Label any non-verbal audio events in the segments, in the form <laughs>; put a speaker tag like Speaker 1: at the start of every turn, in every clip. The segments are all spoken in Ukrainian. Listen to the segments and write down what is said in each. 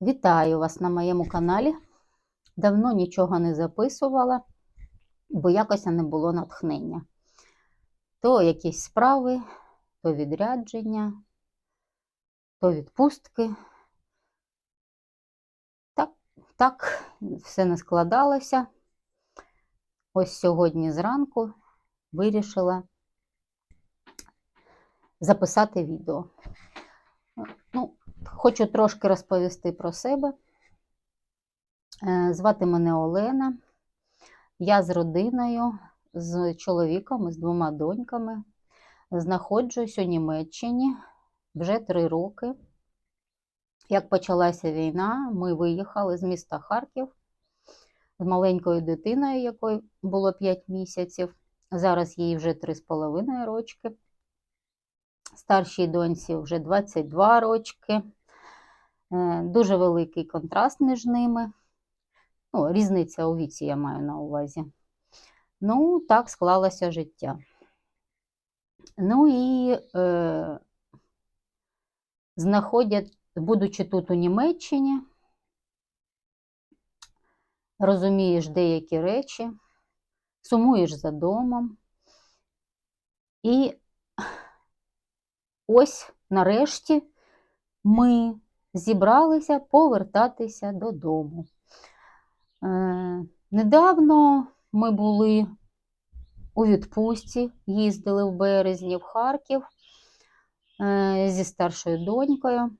Speaker 1: Вітаю вас на моєму каналі. Давно нічого не записувала, бо якось не було натхнення. То якісь справи, то відрядження, то відпустки. Так, так, все не складалося. Ось сьогодні зранку вирішила записати відео. Хочу трошки розповісти про себе. Е, Звати мене Олена. Я з родиною, з чоловіком, з двома доньками. Знаходжусь у Німеччині вже три роки. Як почалася війна, ми виїхали з міста Харків з маленькою дитиною, якої було 5 місяців. Зараз їй вже 3,5 рочки. Старшій доньці вже 22 рочки. Е, Дуже великий контраст між ними. Ну, різниця у віці я маю на увазі. Ну, так склалося життя. Ну і е, знаходять, будучи тут у Німеччині, розумієш деякі речі, сумуєш за домом. І ось нарешті ми зібралися повертатися додому. Е, недавно ми були у відпустці, їздили в березні в Харків е, зі старшою донькою,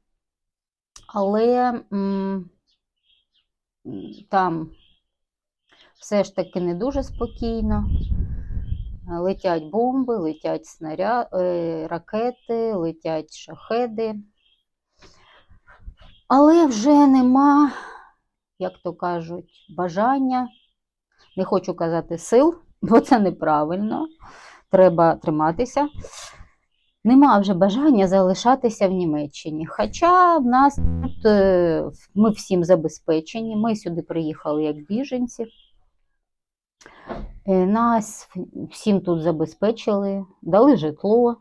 Speaker 1: але там все ж таки не дуже спокійно. Летять бомби, летять снаря... е, ракети, летять шахеди. Але вже нема, як то кажуть, бажання, не хочу казати сил, <laughs> бо це неправильно. Треба триматися. Нема вже бажання залишатися в Німеччині. Хоча в нас тут е, ми всім забезпечені, ми сюди приїхали як біженці. Е, Нас всім тут забезпечили, дали житло,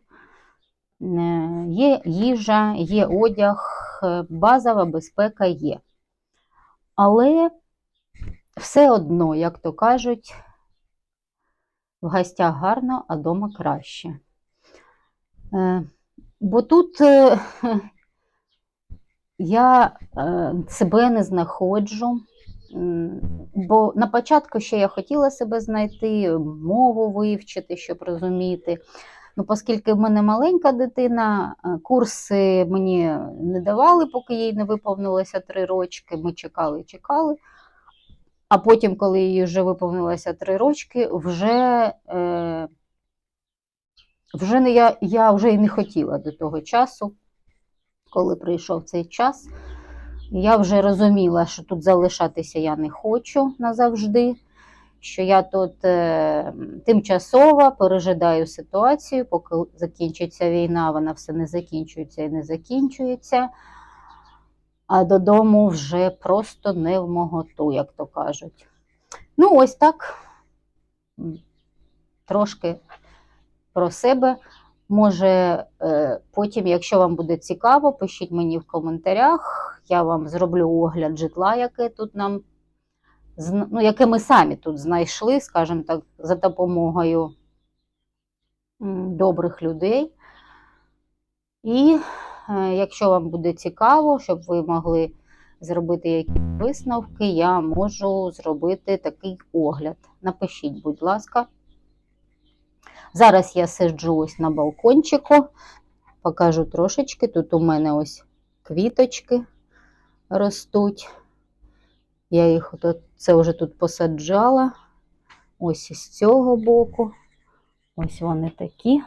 Speaker 1: є їжа, є одяг, е, базова безпека є. Але все одно, як то кажуть, в гостях гарно, а дома краще. Е, Бо тут е, <laughs> я е, себе не знаходжу. Бо на початку ще я хотіла себе знайти, мову вивчити, щоб розуміти. Ну, оскільки в мене маленька дитина, е, курси мені не давали, поки їй не виповнилося три рочки. Ми чекали, чекали. А потім, коли їй вже виповнилося три рочки, вже, е, вже не я, я вже і не хотіла до того часу, коли прийшов цей час. Я вже розуміла, що тут залишатися я не хочу назавжди, що я тут е, тимчасово пережидаю ситуацію, поки закінчиться війна, вона все не закінчується і не закінчується. А додому вже просто не в моготу, як то кажуть. Ну, ось так трошки про себе. Може, е, потім, якщо вам буде цікаво, пишіть мені в коментарях. Я вам зроблю огляд житла, яке тут нам ну, яке ми самі тут знайшли, скажімо так, за допомогою добрих людей. І е, якщо вам буде цікаво, щоб ви могли зробити якісь висновки, я можу зробити такий огляд. Напишіть, будь ласка. Зараз я сиджу ось на балкончику, покажу трошечки. Тут у мене ось квіточки ростуть. Я їх це вже тут посаджала. Ось із цього боку. Ось вони такі.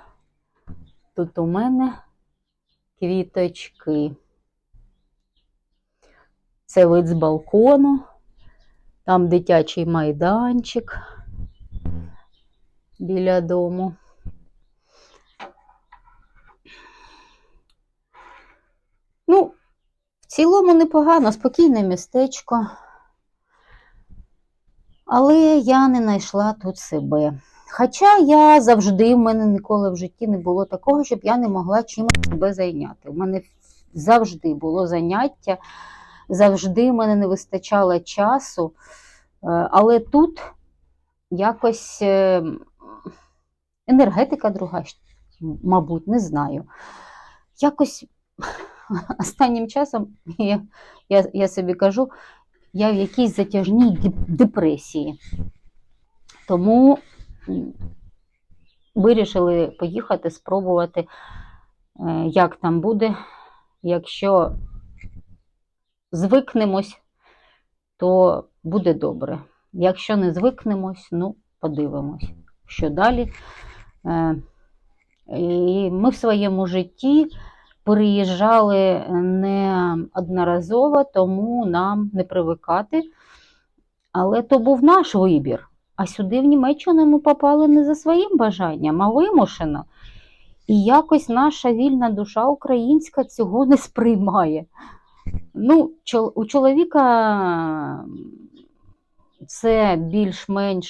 Speaker 1: Тут у мене квіточки. Це вид з балкону. Там дитячий майданчик біля дому. Ну, в цілому непогано, спокійне містечко. Але я не знайшла тут себе. Хоча я завжди, в мене ніколи в житті не було такого, щоб я не могла чимось себе зайняти. У мене завжди було заняття. завжди в мене не вистачало часу. Е, Але тут якось е, енергетика друга, мабуть, не знаю. Якось <laughs> останнім часом я, я, я собі кажу, я в якійсь затяжній депресії. Тому вирішили поїхати, спробувати, е, як там буде. Якщо звикнемось, то буде добре. Якщо не звикнемось, ну, подивимось, що далі. Е, І ми в своєму житті переїжджали не одноразово, тому нам не привикати. Але то був наш вибір. А сюди в Німеччину ми попали не за своїм бажанням, а вимушено. І якось наша вільна душа українська цього не сприймає. Ну, у чоловіка це більш-менш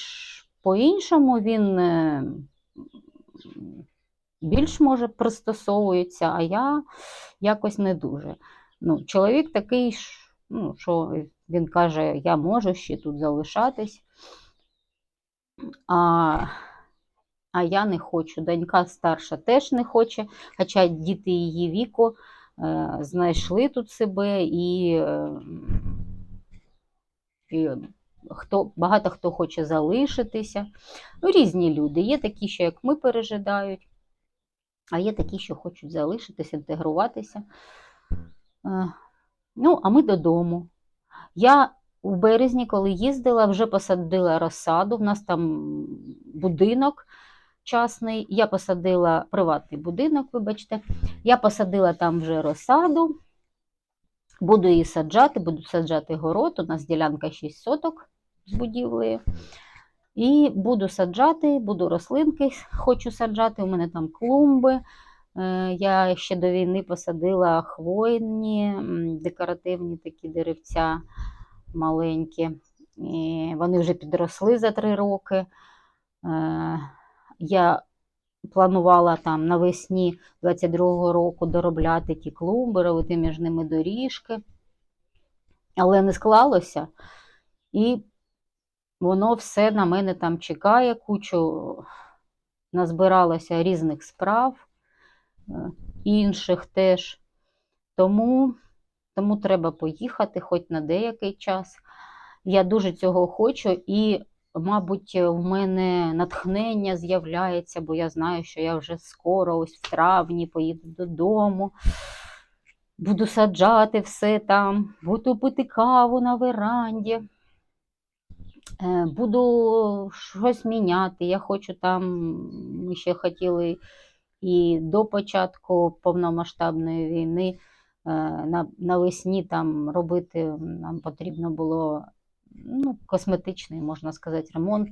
Speaker 1: по-іншому, він е, більш може пристосовується, а я якось не дуже. Ну, чоловік такий, ну, що він каже, я можу ще тут залишатись. А, а я не хочу. Донька старша теж не хоче, хоча діти її віку е, знайшли тут себе і, е, і хто, багато хто хоче залишитися. Ну, різні люди. Є такі, що як ми пережидають, а є такі, що хочуть залишитися, інтегруватися. Е, Ну, а ми додому. Я у березні, коли їздила, вже посадила розсаду. У нас там будинок частний. Я посадила приватний будинок, вибачте. Я посадила там вже розсаду. Буду її саджати, буду саджати город. У нас ділянка 6 соток з будівлею. І буду саджати, буду рослинки, <laughs> хочу саджати. У мене там клумби. Е, Я ще до війни посадила хвойні, декоративні такі деревця маленькі. І вони вже підросли за три роки. Е, Я планувала там навесні 22-го року доробляти ті клумби, робити між ними доріжки, але не склалося. І воно все на мене там чекає, кучу назбиралося різних справ, е, інших теж. Тому, тому треба поїхати хоч на деякий час. Я дуже цього хочу, і, мабуть, в мене натхнення з'являється, бо я знаю, що я вже скоро, ось в травні, поїду додому. Буду саджати все там, буду пити каву на веранді. Е, Буду щось міняти. Я хочу там, ми ще хотіли і до початку повномасштабної війни е, навесні там робити, нам потрібно було ну, косметичний, можна сказати, ремонт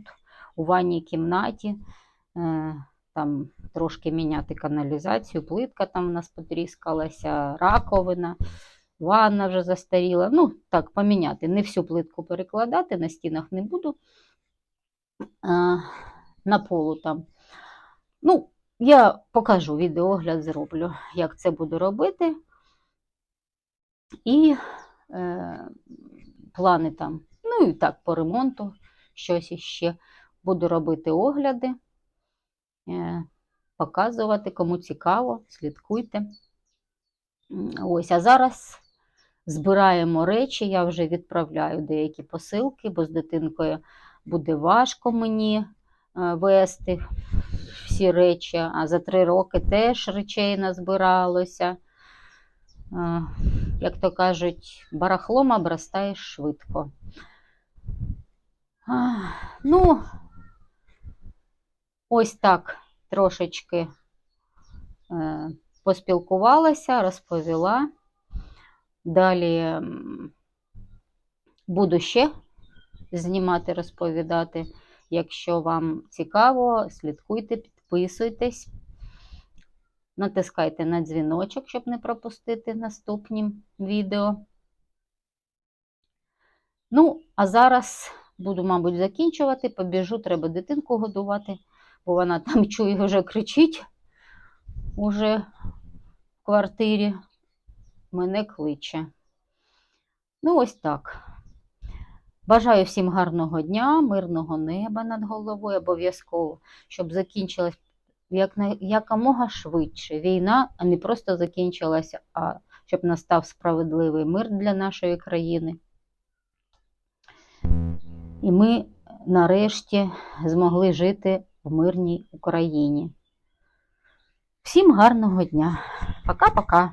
Speaker 1: у ванній кімнаті. Е, Там трошки міняти каналізацію, плитка там у нас потріскалася, раковина ванна вже застаріла. Ну, так, поміняти. Не всю плитку перекладати, на стінах не буду. А, на полу там. Ну, я покажу відеогляд, зроблю, як це буду робити. І е, плани там. Ну і так, по ремонту, щось іще. Буду робити огляди, е, показувати, кому цікаво, слідкуйте. Ось, а зараз збираємо речі, я вже відправляю деякі посилки, бо з дитинкою буде важко мені е, вести всі речі, а за три роки теж речей назбиралося. Е, Як то кажуть, барахлом обростаєш швидко. Ну, ось так трошечки е, поспілкувалася, розповіла. Далі буду ще знімати, розповідати. Якщо вам цікаво, слідкуйте, підписуйтесь, натискайте на дзвіночок, щоб не пропустити наступні відео. Ну, а зараз буду, мабуть, закінчувати. Побіжу, треба дитинку годувати, бо вона там <laughs> чує, вже кричить уже в квартирі. Мене кличе. Ну, ось так. Бажаю всім гарного дня, мирного неба над головою обов'язково, щоб закінчилась як, якомога швидше війна, а не просто закінчилася, а щоб настав справедливий мир для нашої країни. І ми нарешті змогли жити в мирній Україні. Всім гарного дня. Пока-пока.